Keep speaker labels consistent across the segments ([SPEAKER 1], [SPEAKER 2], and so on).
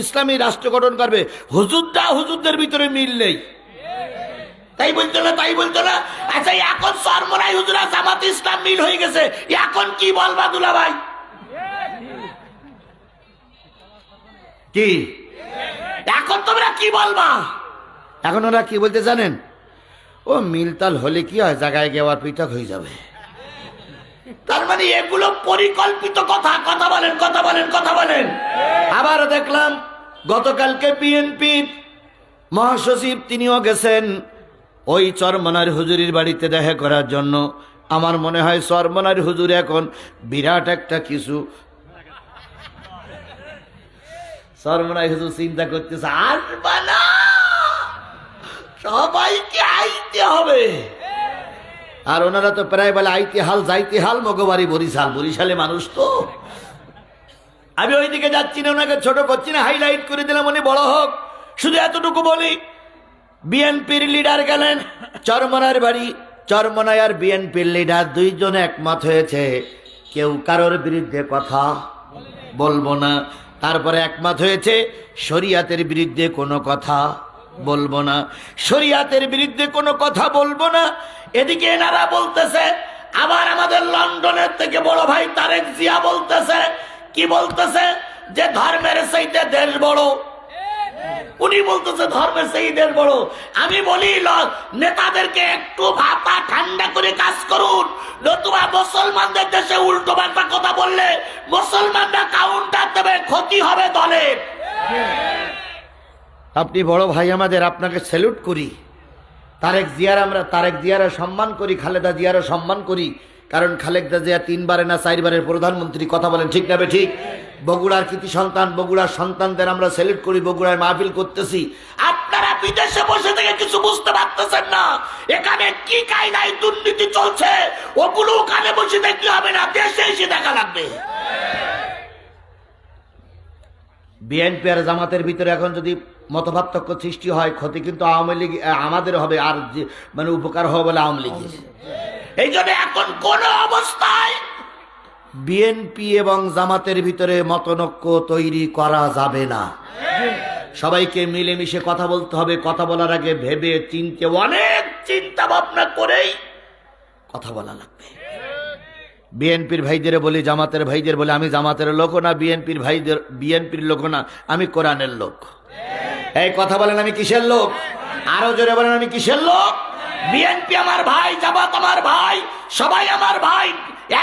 [SPEAKER 1] ইসলামী রাষ্ট্র গঠন করবে। হুজুরটা হুজুরদের ভিতরে মিল নেই। তাই বলতো না, তাই বলতো না? আচ্ছা এখন সরমরাই হুজুরা জামাত ইসলাম মিল হয়ে গেছে। এখন কি বলবা দুলা ভাই কি? এখন তোমরা কি বলবা? এখন ওরা কি বলতে জানেন? ও মিলতাল হলে কি হয়? জায়গায় গেওয়ার পৃথক হয়ে যাবে। তার মানে এগুলো পরিকল্পিত কথা কথা বলেন কথা বলেন কথা বলেন। আবার দেখলাম, গতকালকে বিএনপির মহাসচিব তিনিও গেছেন ওই চরমনার হুজুরির বাড়িতে দেখা করার জন্য। আমার মনে হয় চরমনার হুজুর এখন বিরাট একটা কিছু। চরমনাই হুজুর চিন্তা করতেছে না সবাইকে আইতে হবে। আর ওনারা তো প্রায় বলে, আইতে হাল, যাইতে হাল মগবাড়ি বরিশাল। বরিশালে মানুষ তো। আমি ওইদিকে যাচ্ছি না, ওনাকে ছোট করছি না হাইলাইট করে দিলাম, উনি বড় হোক। শুধু এতটুকু বলি, বিএনপির লিডার গেলেন, চরমনার বাড়ি। চরমনায় আর বিএনপির লিডার দুইজন একমত হয়েছে। কেউ কারোর বিরুদ্ধে কথা বলব না। তারপরে একমত হয়েছে, শরিয়াতের বিরুদ্ধে কোনো কথা বলব না। শরিয়াতের বিরুদ্ধে কোনো কথা বলব না। এদিকে এনারা বলতেছে, আবার আমাদের লন্ডনের থেকে বড় ভাই তারেক জিয়া বলতেছে, কি বলতেছে? যে ধর্মের সেইতে দেশ বড়। উনি বলতেছে, ধর্মের সেই দেশ বড়। আমি বলি নেতাদেরকে একটু ভাতা ঠান্ডা করে কাজ করুন। নতুবা মুসলমানদের দেশে উল্টো পাল্টা কথা বললে মুসলমানরা কাউন্টার দেবে, ক্ষতি হবে দলের। আপনি বড় ভাই আমাদের আপনাকে স্যালুট করি। তারেক জিয়ার আমরা তারেক জিয়ারা সম্মান করি, খালেদা জিয়ারও সম্মান করি। কারণ খালেদা জিয়া তিনবারে না চারবারের প্রধানমন্ত্রী, কথা বলেন ঠিক না ঠিক? বগুড়ার কৃতি সন্তান, বগুড়ার সন্তানদের আমরা স্যালুট করি, বগুড়ায় মাহফিল করতেছি। আপনারা বিদেশে বসে থেকে কিছু বুঝতে পারতেছেন না। এখানে কি কায়দায় দুর্নীতি চলছে, ওগুলো ওখানে বসে দেখলে হবে না, দেশে এসে দেখা লাগবে। বিএনপি আর জামাতের ভিতরে এখন যদি মতপার্থক্য সৃষ্টি হয়, ক্ষতি কিন্তু আওয়ামী লীগ আমাদের হবে, আর মানে উপকার হবে বলে আওয়ামী লীগের। এই জন্য এখন কোন অবস্থায় বিএনপি এবং জামাতের ভিতরে মতনৈক্য তৈরি করা যাবে না। সবাইকে মিলেমিশে কথা বলতে হবে, কথা বলার আগে ভেবে চিনতে, অনেক চিন্তা ভাবনা করেই কথা বলা লাগবে। বিএনপির ভাইদের বলি, জামাতের ভাইদের বলে, আমি জামাতের লোক না, বিএনপির ভাইদের, বিএনপির লোক না, আমি কোরআনের লোক। এই কথা বলেন আমি কিসের লোক? আরও জোরে বলেন আমি কিসের লোক? বিএনপি আমার ভাই জামাত আমার ভাই সবাই আমার ভাই।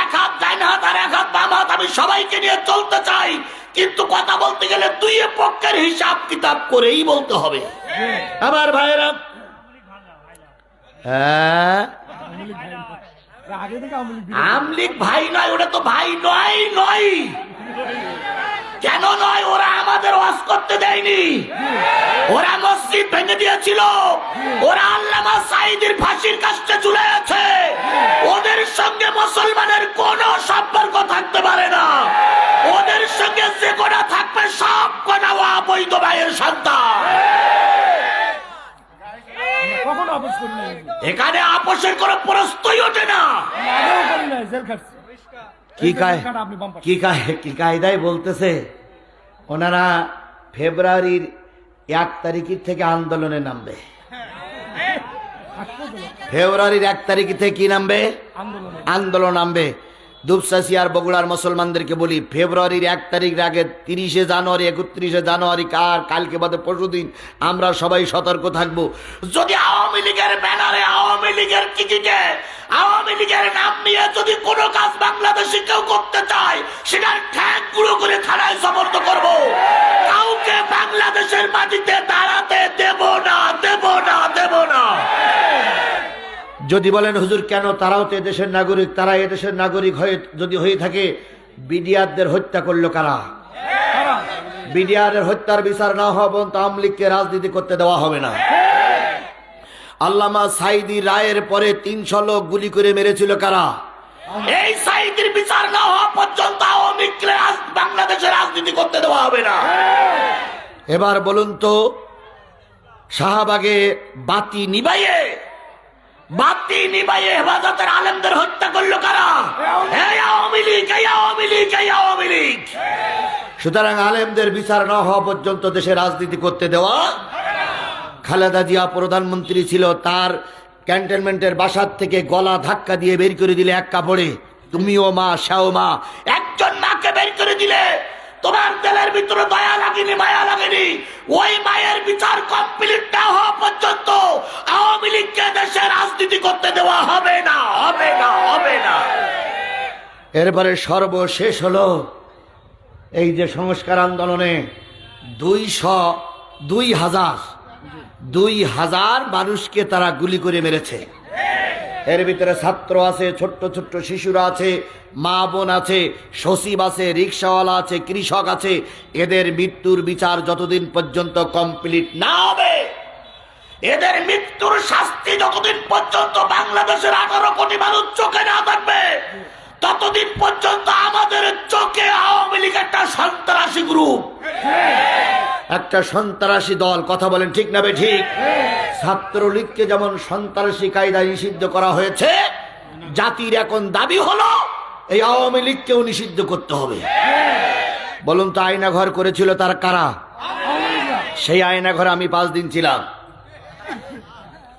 [SPEAKER 1] এক হাত ডাইন হাত আর এক হাত বাম হাত আমি সবাইকে নিয়ে চলতে চাই। কিন্তু কথা বলতে গেলে দুই পক্ষের হিসাব কিতাব করেই বলতে হবে। আমার ভাইয়েরা হ্যাঁ? আমলিক ভাই নয় ওটা তো ভাই নয় নয় কেন নয় ওরা আমাদের ওয়াজ করতে দেয়নি। ওরা মসজিদ ভেঙে দিয়েছিল। ওরা আল্লামা সাইদের ফাঁসির কাছে ঝুলে আছে ওদের সঙ্গে মুসলমানের কোনো সম্পর্ক থাকতে পারে না। ওদের সঙ্গে যে কোনা থাকবে সব কোনা ও অবৈধ ভাইয়ের সন্তান। এখানে আপোষের কোনো প্রশ্নই ওঠে না। কি কায়। কি কায় কি কায়দায় বলতেছে? ওনারা ফেব্রুয়ারির এক তারিখের থেকে আন্দোলনে নামবে। ফেব্রুয়ারির এক তারিখ থেকে কি নামবে?
[SPEAKER 2] আন্দোলন
[SPEAKER 1] নামবে। দুপসাসি আর বগুড়ার মুসলমানদেরকে বলি, ফেব্রুয়ারির এক তারিখ আগে তিরিশে জানুয়ারি, একত্রিশে জানুয়ারি, কার, কালকে বাদে পরশুদিন আমরা সবাই সতর্ক থাকব। যদি আওয়ামী লীগের ব্যানারে আওয়ামী লীগের টিকিটে আওয়ামী লীগের নাম নিয়ে যদি কোনো কাজ বাংলাদেশে কেউ করতে চায় সেটার ঠ্যাং গুঁড়ো করে থানায় সমর্থ করব। কাউকে বাংলাদেশের মাটিতে দাঁড়াতে দেব না দেব না দেব না। যদি বলেন হুজুর কেন তারাও তো এদেশের নাগরিক তারা এদেশের নাগরিক হয়ে যদি হয়ে থাকে বিডিআরদের হত্যা করল কারা?
[SPEAKER 2] কারা?
[SPEAKER 1] বিডিআরের হত্যার বিচার না হওয়া পর্যন্ত আওয়ামী লীগকে রাজনীতি করতে দেওয়া হবে না। আল্লামা সাইদি রায়ের পরে তিনশো লোক গুলি করে মেরেছিল কারা? এই সাইদির বিচার না হওয়া পর্যন্ত আওয়ামী বাংলাদেশে রাজনীতি করতে দেওয়া হবে না। এবার বলুন তো শাহবাগে বাতি নিবাইয়ে বাতি নিবাইয়ে হেফাজতের আলেমদের হত্যা করল কারা? আওয়ামী লীগ আওয়ামী লীগ আওয়ামী লীগ। সুতরাং আলেমদের বিচার না হওয়া পর্যন্ত দেশে রাজনীতি করতে দেওয়া খালেদা জিয়া প্রধানমন্ত্রী ছিল, তার ক্যান্টনমেন্টের বাসার থেকে গলা ধাক্কা দিয়ে বের করে দিলে এক কাপড়ে। তুমিও মা শাও মা, একজন মাকে বের করে দিলে। তোমার দেলের ভিতরে দয়া লাগেনি, মায়া লাগেনি। ওই মায়ের বিচার কমপ্লিট না হওয়া পর্যন্ত আওয়ামী লীগকে দেশে রাজনীতি করতে দেওয়া হবে না হবে না হবে না। এরপরে সর্বশেষ হলো এই যে সংস্কার আন্দোলনে দুইশো, দুই হাজার দুই হাজার মানুষকে তারা গুলি করে মেরেছে। এর ভিতরে ছাত্র আছে, ছোট্ট ছোট্ট শিশুরা আছে, মা বোন আছে, সচিব আছে, রিক্সাওয়ালা আছে, কৃষক আছে। এদের মৃত্যুর বিচার যতদিন পর্যন্ত কমপ্লিট না হবে, এদের মৃত্যুর শাস্তি যতদিন পর্যন্ত বাংলাদেশের আঠারো কোটি মানুষ চোখে না থাকবে, ততদিন পর্যন্ত আমাদের চোখে আওয়ামী লীগ একটা সন্ত্রাসী গ্রুপ একটা সন্ত্রাসী দল, কথা বলেন ঠিক না ঠিক? ছাত্রলীগকে যেমন সন্ত্রাসী কায়দায় নিষিদ্ধ করা হয়েছে, জাতির এখন দাবি হলো, এই আওয়ামী লীগকেও নিষিদ্ধ করতে হবে। বলুন তো আয়না ঘর করেছিল তার কারা? সেই আয়না ঘরে আমি পাঁচ দিন ছিলাম।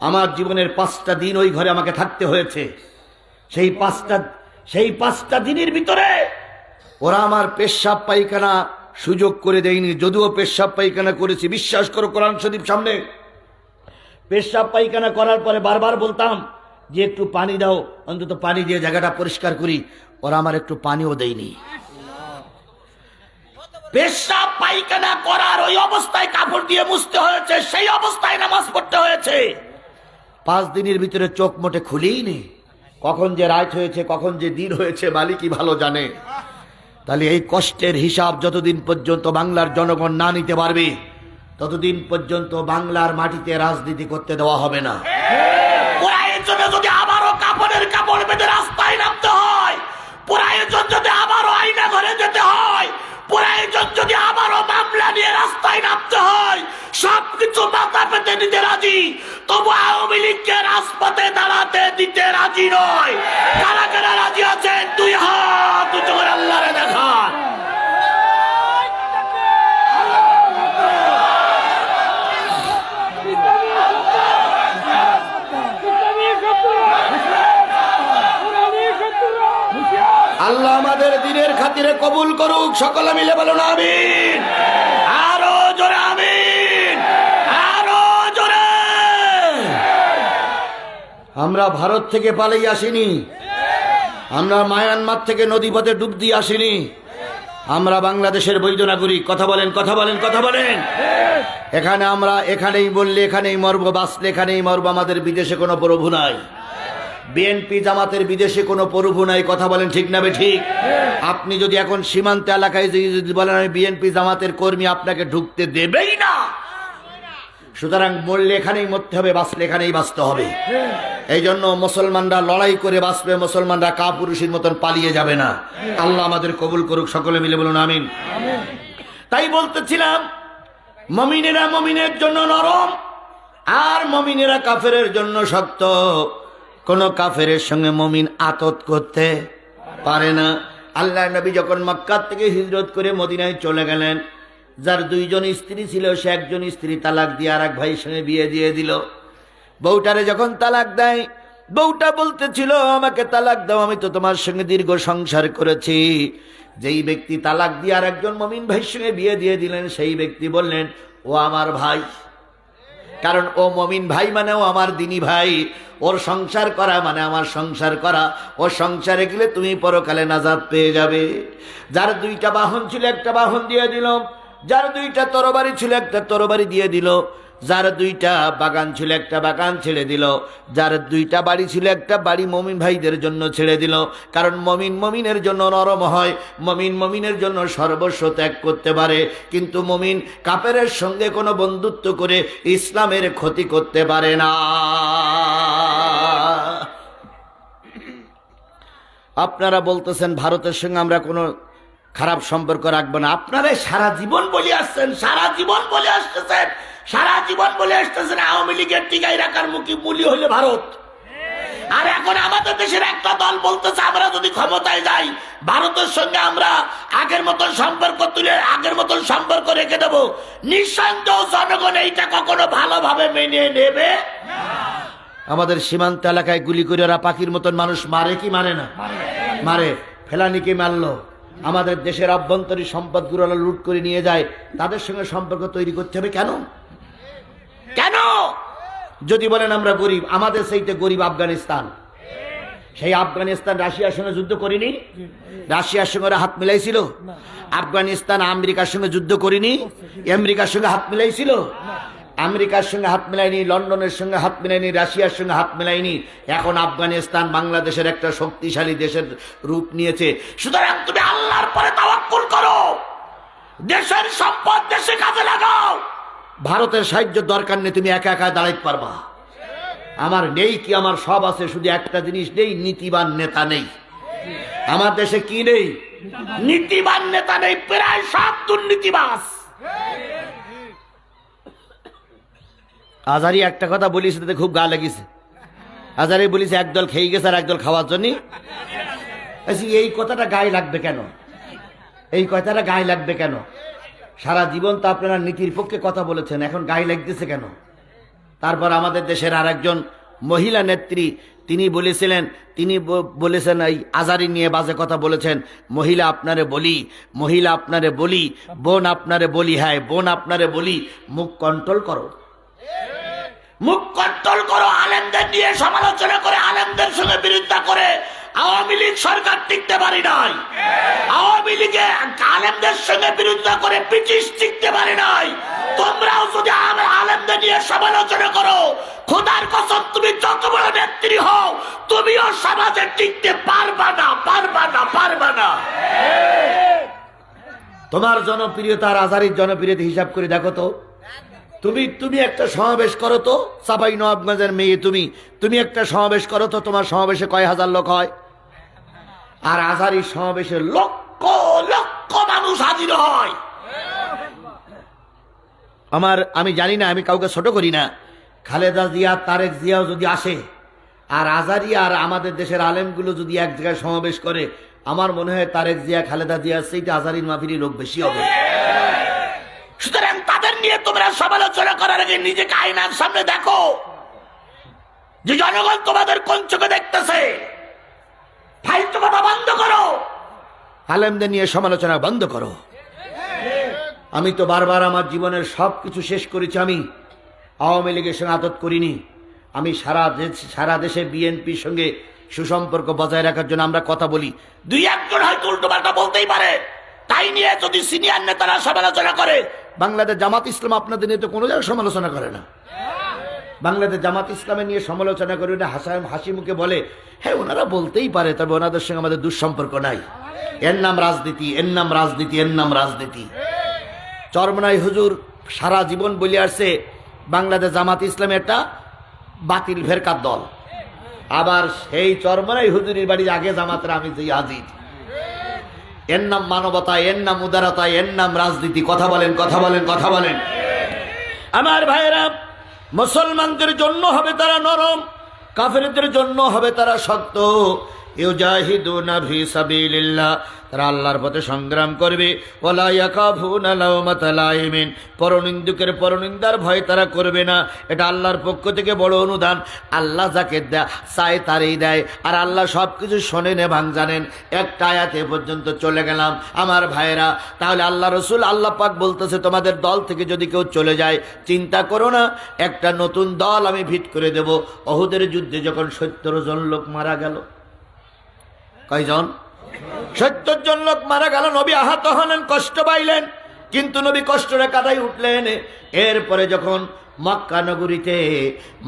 [SPEAKER 1] আমার জীবনের পাঁচটা দিন ওই ঘরে আমাকে থাকতে হয়েছে। সেই পাঁচটা সেই পাঁচটা দিনের ভিতরে ওরা আমার পেশাব পায়খানা সুযোগ করে দেয়নি। যদিও পেশাব পায়খানা করেছি। বিশ্বাস করো কোরআন শরীফ সামনে। পেশাব পায়খানা করার পরে বারবার বলতাম যে একটু পানি দাও, অন্তত পানি দিয়ে জায়গাটা পরিষ্কার করি। ওরা আমার একটু পানিও দেয়নি। পেশাব পায়খানা করার ওই অবস্থায় কাপড় দিয়ে মুছতে হয়েছে, সেই অবস্থায় নামাজ পড়তে হয়েছে। পাঁচ দিনের ভিতরে চোখ মোটে খুলেই নেই কখন যে রাত হয়েছে, কখন যে দিন হয়েছে, মালিকই ভালো জানে। তাহলে এই কষ্টের হিসাব যতদিন পর্যন্ত বাংলার জনগণ না নিতে পারবে, ততদিন পর্যন্ত বাংলার মাটিতে রাজনীতি করতে দেওয়া হবে না। পুরায়ের জন্য যদি আবারও কাপড়ের কাপড় বেঁধে রাস্তায় নামতে হয় পুরায়ের জন্য যদি আবারও আইনা ঘরে যেতে হয় পুরায়ের জন্য যদি আবারও মামলা নিয়ে রাস্তায় নামতে হয়, সবকিছু মাথা পেতে নিতে রাজি। তবু আওয়ামী লীগকে রাজপথে দাঁড়াতে দিতে রাজি নয়। কারা কারা রাজি আছেন? দুই হাত উঁচু করে আল্লাহরে দেখান। আল্লাহ আমাদের দিনের খাতিরে কবুল করুক, সকলে মিলে বলুন, আমিন। আমরা ভারত থেকে পালিয়ে আসিনি। আমরা মায়ানমার থেকে নদীপথে ডুব দিয়ে আসিনি। আমরা বাংলাদেশের বৈধ নাগরিক। কথা বলেন কথা বলেন কথা বলেন। এখানে আমরা এখানেই বললে এখানেই মরবো, বাঁচলে এখানেই মরবো, আমাদের বিদেশে কোনো প্রভু নাই। বিএনপি জামাতের বিদেশে কোনো প্রভু নাই, কথা বলেন ঠিক না ঠিক আপনি যদি এখন সীমান্ত এলাকায় যদি বলেন আমি বিএনপি জামাতের কর্মী, আপনাকে ঢুকতে দেবেই না। সুতরাং মরলে এখানেই মরতে হবে, বাঁচলে এখানেই বাঁচতে হবে। এই জন্য মুসলমানরা লড়াই করে বাঁচবে, মুসলমানরা কাপুরুষের মতন পালিয়ে যাবে না। আল্লাহ আমাদের কবুল করুক, সকলে মিলে বলুন, আমিন। তাই বলতেছিলাম, মমিনেরা মমিনের জন্য নরম, আর মমিনেরা কাফেরের জন্য শক্ত। কোন কাফেরের সঙ্গে মমিন আতত করতে পারে না। আল্লাহ নবী যখন মক্কার থেকে হিজরত করে মদিনায় চলে গেলেন যার দুইজন স্ত্রী ছিল, সে একজন স্ত্রী তালাক দিয়ে আর এক ভাইয়ের সঙ্গে বিয়ে দিয়ে দিল। বউটারে যখন তালাক দেয়, বউটা বলতেছিল, আমাকে তালাক দাও, আমি তো তোমার সঙ্গে দীর্ঘ সংসার করেছি। যেই ব্যক্তি তালাক দিয়ে আর একজন মমিন ভাইয়ের সঙ্গে বিয়ে দিয়ে দিলেন, সেই ব্যক্তি বললেন, ও আমার ভাই। কারণ ও মমিন ভাই মানেও আমার দিনী ভাই। ওর সংসার করা মানে আমার সংসার করা। ও সংসারে গেলে তুমি পরকালে নাজাদ পেয়ে যাবে। যার দুইটা বাহন ছিল, একটা বাহন দিয়ে দিল। যার দুইটা তরবারি ছিল, একটা তরবারি দিয়ে দিল। যার দুইটা বাগান ছিল, একটা বাগান ছেড়ে দিল। যার দুইটা বাড়ি ছিল, একটা বাড়ি মমিন ভাইদের জন্য ছেড়ে দিল। কারণ মমিন মমিনের জন্য নরম হয়, মমিন মমিনের জন্য সর্বস্ব ত্যাগ করতে পারে। কিন্তু মমিন কাপেরের সঙ্গে কোনো বন্ধুত্ব করে ইসলামের ক্ষতি করতে পারে না। আপনারা বলতেছেন, ভারতের সঙ্গে আমরা কোনো খারাপ সম্পর্ক রাখব না। আপনারা সারা জীবন বলে আসছেন, সারা জীবন বলে আসতেছেন, সারা জীবন বলে আসতেছেন, আওয়ামী লীগের টিকাই রাখার মুখী মূল্য হইলে ভারত। আর এখন আমাদের দেশের একটা দল বলতেছে, আমরা যদি ক্ষমতায় যাই, ভারতের সঙ্গে আমরা আগের মতন সম্পর্ক তুলে, আগের মতন সম্পর্ক রেখে দেবো। নিঃসন্দেহ জনগণ এইটা কখনো ভালোভাবে মেনে নেবে আমাদের সীমান্ত এলাকায় গুলি করে ওরা পাখির মতন মানুষ মারে কি মারে না? মারে। ফেলানিকে মারলো। আমাদের দেশের অভ্যন্তরীণ সম্পদগুলো লুট করে নিয়ে যায় তাদের সঙ্গে সম্পর্ক তৈরি করতে হবে কেন? কেন? যদি বলেন আমরা গরিব আমাদের সেইতে গরিব আফগানিস্তান। সেই আফগানিস্তান রাশিয়ার সঙ্গে যুদ্ধ করিনি? রাশিয়ার সঙ্গে ওরা হাত মিলাইছিল? আফগানিস্তান আমেরিকার সঙ্গে যুদ্ধ করিনি? আমেরিকার সঙ্গে হাত মিলাইছিল? আমেরিকার সঙ্গে হাত মিলাইনি লন্ডনের সঙ্গে হাত মিলাইনি রাশিয়ার সঙ্গে হাত মিলাইনি এখন আফগানিস্তান বাংলাদেশের একটা শক্তিশালী দেশের রূপ নিয়েছে। সুতরাং তুমি আল্লাহর পরে তাওয়াক্কুল করো। দেশের সম্পদ দেশে কাজে লাগাও। ভারতের সাহায্য দরকার নেই, তুমি একা একা দাঁড়াইতে পারবা। আমার নেই কি, আমার সব আছে, শুধু একটা জিনিস নেই, নীতিবান নেতা নেই। আমার দেশে কি নেই? নীতিবান নেতা নেই, প্রায় সব দুর্নীতিবাস আজারি একটা কথা বলিস, তাতে খুব গা লেগেছে। আজারি বলিস একদল খেয়ে গেছে আর একদল খাওয়ার জন্য এই কথাটা গায়ে লাগবে কেন? এই কথাটা গায়ে লাগবে কেন? সারা জীবন তো আপনারা নীতির পক্ষে কথা বলেছেন, এখন গায়ে লাগতেছে কেন? তারপর আমাদের দেশের আর একজন মহিলা নেত্রী, তিনি বলেছিলেন, তিনি বলেছেন, এই আজারি নিয়ে বাজে কথা বলেছেন, মহিলা আপনারে বলি, মহিলা আপনারে বলি, বোন আপনারে বলি হ্যাঁ বোন আপনারে বলি, মুখ কন্ট্রোল করো। মুখ কন্ট্রোল করো, আলেমদের নিয়ে সমালোচনা করে, আলেমদের সঙ্গে বিরোধিতা করে। আওয়ামী লীগ সরকার টিকতে পারি নাই। আওয়ামী লীগে আলেমদের সঙ্গে বিরোধিতা করে টিকতে পারি নাই। তোমরাও যদি আলেমদের নিয়ে সমালোচনা করো, খোদার কসম, তুমি যত বড় নেত্রী হও, তুমিও সমাজে টিকতে পারবা না পারবা না পারবা না। তোমার জনপ্রিয়তা আর আজারির জনপ্রিয়তা হিসাব করে দেখো তো। তুমি তুমি একটা সমাবেশ করো তো, সাবাই নবাবগঞ্জের মেয়ে তুমি। তুমি একটা সমাবেশ করো তো, তোমার সমাবেশে কয় হাজার লোক হয়? আর আজারির সমাবেশে লক্ষ লক্ষ মানুষ হাজির হয়। আমার, আমি জানি না, আমি কাউকে ছোট করি না। খালেদা জিয়া, তারেক জিয়াও যদি আসে, আর আজারি আর আমাদের দেশের আলেমগুলো যদি এক জায়গায় সমাবেশ করে, আমার মনে হয় তারেক জিয়া, খালেদা জিয়ার সেইটা আজারির মাফিরি লোক বেশি হবে। নিয়ে তোমরা সমালোচনা করার আগে নিজেকে আয়নার সামনে দেখো। যে জনগণ তোমাদের কোন চোখে দেখতেছে ফাইলটো কথা বন্ধ করো। আলেমদের নিয়ে সমালোচনা বন্ধ করো। আমি তো বারবার আমার জীবনের সব কিছু শেষ করেছি, আমি আওয়ামী লীগের সঙ্গে আদত করিনি। আমি সারা দেশ, সারা দেশে বিএনপির সঙ্গে সুসম্পর্ক বজায় রাখার জন্য আমরা কথা বলি। দুই একজন হয়তো উল্টো পাল্টা বলতেই পারে। তাই নিয়ে যদি সিনিয়র নেতারা সমালোচনা করে, বাংলাদেশ জামাত ইসলাম আপনাদের নিয়ে তো কোনো জায়গায় সমালোচনা করে না। বাংলাদেশ জামাত ইসলামে নিয়ে সমালোচনা করে ওটা হাসা হাসি মুখে বলে। হ্যাঁ ওনারা বলতেই পারে, তবে ওনাদের সঙ্গে আমাদের দুঃসম্পর্ক নাই। এর নাম রাজনীতি, এর নাম রাজনীতি, এর নাম রাজনীতি। চরমনাই হুজুর সারা জীবন বলে আসছে, বাংলাদেশ জামাত ইসলামের একটা বাতিল ফেরকার দল। আবার সেই চরমনাই হুজুরের বাড়ি আগে জামাতের আমি যে আজিজ। এর নাম মানবতা এর নাম উদারতা এর নাম রাজনীতি, কথা বলেন কথা বলেন কথা বলেন। আমার ভাইয়েরা, মুসলমানদের জন্য হবে তারা নরম, কাফেরদের জন্য হবে তারা শক্ত। ইউজাহিদুনা ফি সাবিলিল্লাহ, তারা আল্লাহর পথে সংগ্রাম করবে। ওলা ইয়াকাফুনা লাউমাতা লাইমিন, পরনিন্দুকের পরনিন্দার ভয় তারা করবে না। এটা আল্লাহর পক্ষ থেকে বড় অনুদান। আল্লাহ যাকে দেয় চায় তারই দেয়। আর আল্লাহ সব কিছু শোনেন এবং জানেন। একটা আয়াতে পর্যন্ত চলে গেলাম। আমার ভাইয়েরা, তাহলে আল্লাহ রসুল আল্লাহ পাক বলতেছে, তোমাদের দল থেকে যদি কেউ চলে যায়, চিন্তা করো না। একটা নতুন দল আমি ভিট করে দেব। অহুদের যুদ্ধে যখন সত্তর জন লোক মারা গেল কয়জন? সত্তর জন লোক মারা গেল, নবী আহত হলেন কষ্ট পাইলেন। কিন্তু নবী কষ্টটা কাটাই উঠলেন। এরপরে যখন মক্কা নগরীতে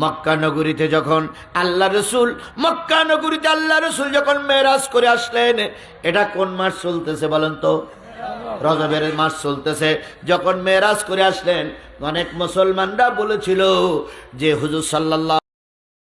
[SPEAKER 1] মক্কা নগরীতে যখন আল্লাহ রসুল, মক্কা নগরীতে আল্লাহ রসুল যখন মেরাজ করে আসলেন, এটা কোন মাস চলতেছে বলেন তো? রজবের মাস চলতেছে। যখন মেরাজ করে আসলেন, অনেক মুসলমানরা বলেছিল যে হুজুর সাল্লাল্লাহ